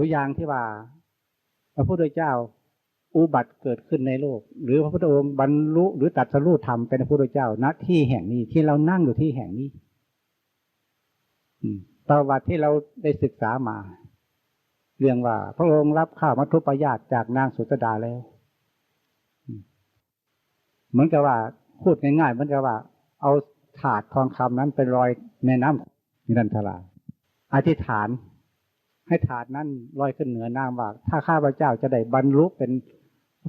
ตัวอย่างที่ว่า พระพุทธเจ้า อุบัติเกิดขึ้นในโลก หรือพระพุทธองค์บรรลุหรือตัดสรู้ธรรมเป็นพระพุทธเจ้าณที่แห่งนี้ที่เรานั่งอยู่ที่แห่งนี้ประวัติที่เราได้ศึกษามา เรื่องว่า พระองค์รับข้าวมัทุปยาตจากนางสุตดาแล้วเหมือนกับว่าพูดง่ายๆเหมือนกับว่า เอาถาดทองคำนั้นไปลอยแม่น้ำนิรันทราอธิษฐาน ให้ถาดนั้นลอยขึ้นเหนือน้ำว่าถ้าข้าพเจ้าจะได้บรรลุเป็น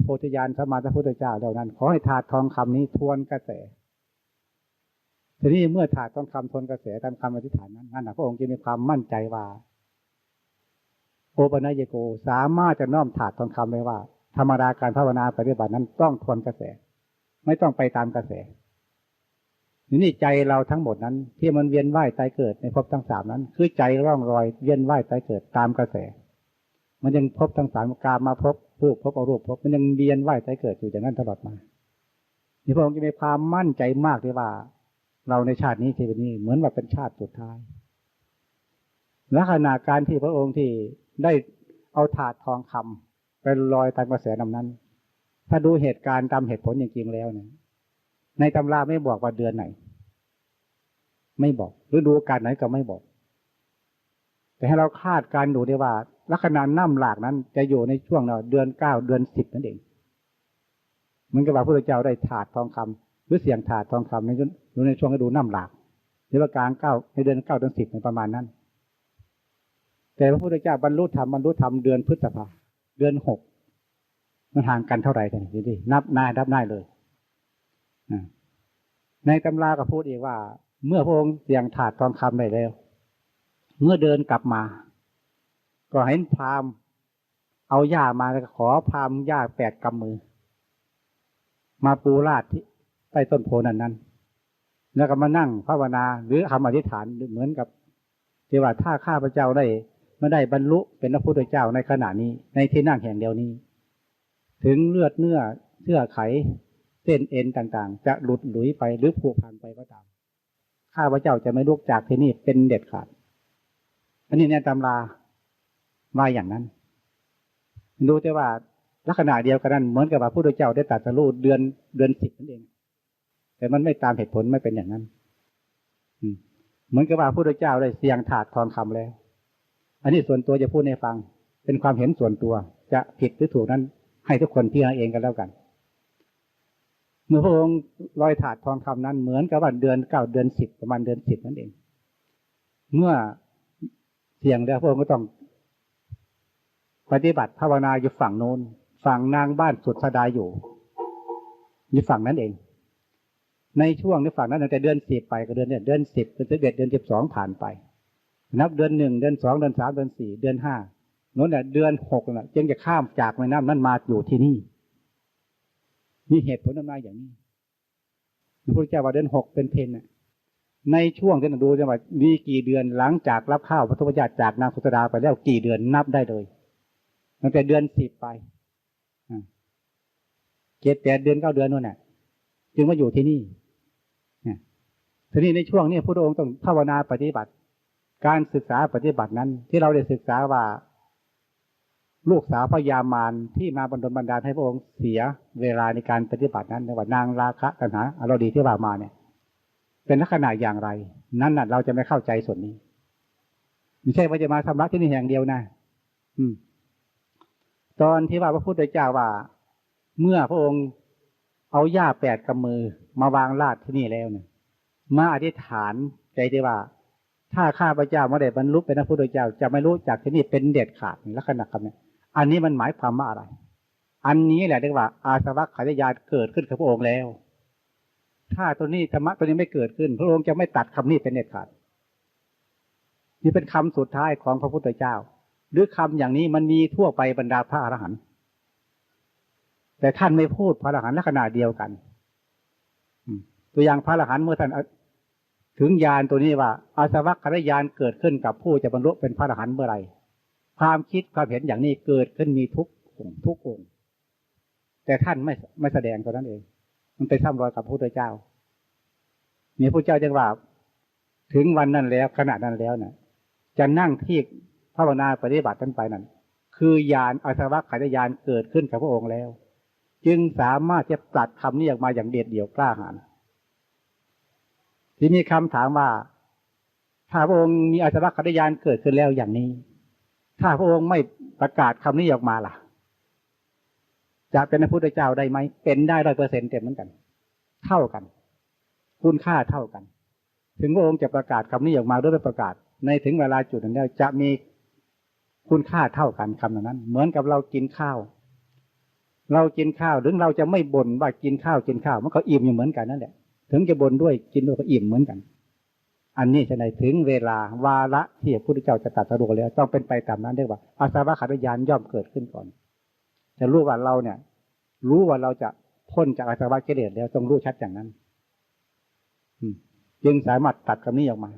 โพธิญาณสมาสัพพุทธเจ้าเหล่านั้น ขอให้ถาดทองคำนี้ทวนกระแสทีนี้เมื่อถาดทองคำทวนกระแสตามคำอธิษฐานนั้นนั่นนะพระองค์จะมีความมั่นใจว่าโอปนัยโกสามารถจะน้อมถาดทองคำได้ว่า ธรรมดาการภาวนาปฏิบัตินั้นต้องทวนกระแส ไม่ต้องไปตามกระแส นี่ใจเราทั้งหมดนั้น ที่มันเวียนว่ายตายเกิดในภพทั้งสามนั้น คือใจร่องรอยเวียนว่ายตายเกิดตามกระแส มันยังพบทั้งสามกามมาพบรูปพบอรูปพบมันยังเวียนว่ายตายเกิดอยู่อย่างนั้นตลอดมานี่พระองค์จะมีความมั่นใจมากที่ว่า เราในชาตินี้ชีวิตนี้เหมือนว่าเป็นชาติสุดท้ายและขณะการที่พระองค์ที่ได้เอาถาดทองคำไปลอยตามกระแสนำนั้น ถ้าดูเหตุการณ์ตามเหตุผลอย่างจริงแล้วเนี่ย ในตำราไม่บอกว่าเดือนไหน ไม่บอกฤดูกาลไหนก็ไม่บอก แต่ให้เราคาดการดูได้ว่า ลักษณะน้ำหลากนั้น จะอยู่ในช่วงเดือนเก้าเดือนสิบนั่นเองมันก็ว่าพระพุทธเจ้าได้ถาดทองคำหรือเสียงถาดทองคำในอยู่ในช่วงฤดูน้ำหลากหรือว่ากลางเก้าในเดือนเก้าเดือนสิบในประมาณนั้น แต่พระพุทธเจ้าบรรลุธรรมบรรลุธรรมเดือนพฤษภาเดือนหกมันห่างกันเท่าไหร่กันดูดินับหน้านับหน้าเลย ในตำราก็พูดอีกว่า เมื่อพระองค์เสียงถาดทองคำได้แล้ว เมื่อเดินกลับมา ก็เห็นพรามเอาหญ้ามาแล้วขอพรามหญ้าแปดกำมือ มาปูราดที่ใต้ต้นโพนั้นนั้นแล้วก็มานั่งภาวนา หรือคำอธิษฐานเหมือนกับทว่าถ้าข้าพระเจ้าได้ไม่ได้บรรลุเป็นพระพุทธเจ้าในขณะนี้ ในที่นั่งแห่งเดียวนี้ ถึงเลือดเนื้อเสื้อไข เส้นเอ็นต่างๆ จะหลุดหลุยไปหรือผูกพันไปก็ตาม ข้าพระเจ้าจะไม่ลุกจากที่นี่เป็นเด็ดขาด อันนี้ในตำรามาอย่างนั้น ดูแต่ว่าลักษณะเดียวกันนั้นเหมือนกับว่าพระพุทธเจ้าได้ตรัสรู้เดือนเดือนสิบนั่นเอง แต่มันไม่ตามเหตุผลไม่เป็นอย่างนั้น อืมเหมือนกับว่าพระพุทธเจ้าได้เสียงถาดทองคำแล้ว อันนี้ส่วนตัวจะพูดให้ฟัง เป็นความเห็นส่วนตัวจะผิดหรือถูกนั้น ให้ทุกคนพิจารณาเองกันแล้วกัน เมื่อพระองค์ลอยถาดทองคำนั้น เหมือนกับว่าเดือนเก้าเดือนสิบประมาณเดือนสิบนั่นเอง เมื่อเสียงแล้วพระองค์ก็ต้อง ปฏิบัติภาวนาอยู่ฝั่งโน้นฝั่งนางบ้านสุดสดายอยู่อยู่ฝั่งนั้นเอง ในช่วงในฝั่งนั้นตั้งแต่เดือนสิบไปก็เดือนเนี่ยเดือนสิบเดือนสิบเอ็ดเดือนสิบสองผ่านไป นับเดือนหนึ่งเดือนสองเดือนสามเดือนสี่เดือนห้าโน้นเนี่ยเดือนหกน่ะ จึงจะข้ามจากแม่น้ำนั้นมาอยู่ที่นี่ มีเหตุผลอะไรอย่างนี้พระพุทธเจ้าว่าเดือนหกเป็นเพนน่ะในช่วงที่เราดูจะว่ามีกี่เดือนหลังจากรับข้าวพระพุทธเจ้าจากนางสุตดาไปแล้วกี่เดือนนับได้เลยตั้งแต่เดือนสิบไปเจ็ดแปดเดือนเก้าเดือนนู่นน่ะ จึงมาอยู่ที่นี่ทีนี้ในช่วงนี้พระองค์ต้องภาวนาปฏิบัติ การศึกษาปฏิบัตินั้น ที่เราได้ศึกษาว่า ลูกสาวพญามารที่มาบรรดลบรรดาให้พระองค์เสียเวลาในการปฏิบัตินั้นในว่านางราคะตัณหาอารดีที่ว่ามาเนี่ย เป็นลักษณะอย่างไร นั่นน่ะเราจะไม่เข้าใจส่วนนี้ไม่ใช่ว่าจะมาทำรักที่นี่แห่งเดียวนะอืม ตอนที่ว่าพระพุทธเจ้าว่า เมื่อพระองค์เอาหญ้าแปดกำมือมาวางลาดที่นี่แล้วเนี่ยมาอธิษฐานใจที่ว่า ถ้าข้าพระเจ้าไม่ได้บรรลุเป็นพระพุทธเจ้า จะไม่รู้จักที่นี่เป็นเด็ดขาดลักษณะคำนี้ อันนี้มันหมายความว่าอะไร อันนี้แหละเรียกว่า อาสวัคขายญาณเกิดขึ้นกับพระองค์แล้ว ถ้าตัวนี้ธรรมะตัวนี้ไม่เกิดขึ้น พระองค์จะไม่ตัดคำนี้เป็นเด็ดขาดนี่เป็นคำสุดท้ายของพระพุทธเจ้า หรือคำอย่างนี้มันมีทั่วไปบรรดาพระอรหันต์แต่ท่านไม่พูดพระอรหันต์ลักษณะเดียวกันตัวอย่างพระอรหันต์เมื่อท่านถึงญาณตัวนี้ว่า อาสวัคขายญาณเกิดขึ้นกับผู้จะบรรลุเป็นพระอรหันต์เมื่อไร ความคิดความเห็นอย่างนี้เกิดขึ้นมีทุกองทุกองแต่ท่านไม่ไม่แสดงตัวนั้นเอง มันไปซ้ำรอยกับพระพุทธเจ้ามีพระเจ้าจึงว่าถึงวันนั้นแล้วขณะนั้นแล้วเนะ่ะ จะนั่งที่ภาวนาปฏิบัติกันไปนั้นคือญาณอาสวะขันธญาณเกิดขึ้นกับพระองค์แล้ว จึงสามารถจะตรัสคำนี้ออกมาอย่างเด็ดเดี่ยวกล้าหาญทีนี้คำถามว่า ถ้าพระองค์มีอาสวะขันธญาณเกิดขึ้นแล้วอย่างนี้ ถ้าพระองค์ไม่ประกาศคำนี้ออกมาล่ะ จะเป็นพระพุทธเจ้าได้ไหม เป็นได้ร้อยเปอร์เซ็นต์เต็มเหมือนกัน เท่ากัน คุณค่าเท่ากัน ถึงพระองค์จะประกาศคำนี้ออกมาด้วยประกาศ ในถึงเวลาจุดนั้นแล้วจะมีคุณค่าเท่ากันคำนั้น เหมือนกับเรากินข้าว เรากินข้าวถึงเราจะไม่บ่นว่ากินข้าวกินข้าวมันก็อิ่มอยู่เหมือนกันนั่นแหละ ถึงจะบ่นด้วยกินด้วยก็อิ่มเหมือนกัน อันนี้จะไหนถึงเวลาวาระที่พระพุทธเจ้าจะตัดสรุปแล้วต้องเป็นไปตามนั้นเรียกว่าอาสาวะขันธญาณย่อมเกิดขึ้นก่อน จะรู้ว่าเราเนี่ย รู้ว่าเราจะพ้นจากอาสวะกิเลสแล้วต้องรู้ชัดอย่างนั้น อืม จึงสามารถตัดคำนี้ออกมา